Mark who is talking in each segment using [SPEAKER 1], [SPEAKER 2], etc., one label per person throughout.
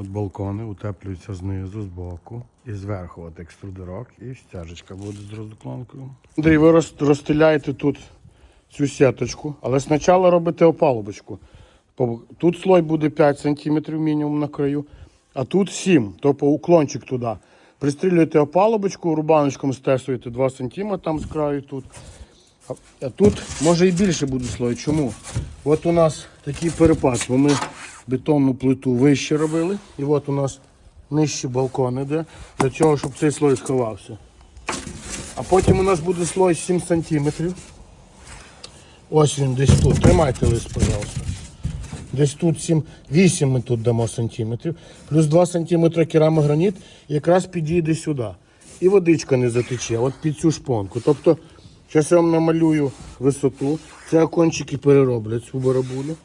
[SPEAKER 1] От балкони утеплюються знизу, збоку і зверху от екструдерок і стяжечка буде з роздоклонкою. Андрій, ви роз- розстеляєте тут цю сіточку, але спочатку робите опалубочку. Тут слой буде 5 см мінімум на краю, а тут 7, тобто уклончик туди. Пристрілюєте опалубочку, рубаночком стесуєте 2 см там з краю тут. А- тут може і більше буде слой. Чому? От у нас такий перепад, бо ми бетонну плиту вище робили, і от у нас нижче балкон іде, для цього, щоб цей слой сховався. А потім у нас буде слой 7 см. Ось він десь тут. Тримайте лист, пожалуйста. Десь тут 7, 8 ми тут дамо сантиметрів. Плюс 2 сантиметри керамограніт якраз підійде сюди. І водичка не затече, от під цю шпонку. Тобто, зараз я вам намалюю висоту. Це окончики перероблять цю барабулю.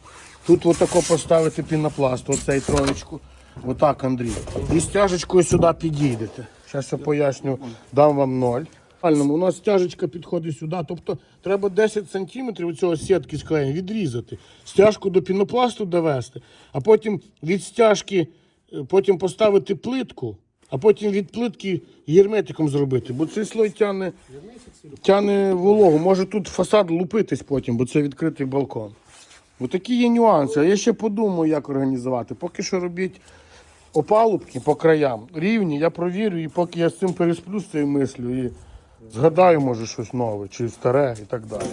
[SPEAKER 1] Тут отако поставити пінопласт, оцей троєчку. Отак, Андрій. І стяжечкою сюди підійдете. Зараз я поясню, дам вам ноль. У нас стяжечка підходить сюди. Тобто треба 10 сантиметрів цього сітки з відрізати, стяжку до пінопласту довести, а потім від стяжки е, потім поставити плитку, а потім від плитки герметиком зробити. Бо цей слой тягне, тягне вологу. Може тут фасад лупитись потім, бо це відкритий балкон. Такі є нюанси. А я ще подумаю, як організувати. Поки що робіть опалубки по краям рівні, я провірю, і поки я з цим пересплю з цією мислю і згадаю, може, щось нове, чи старе і так далі.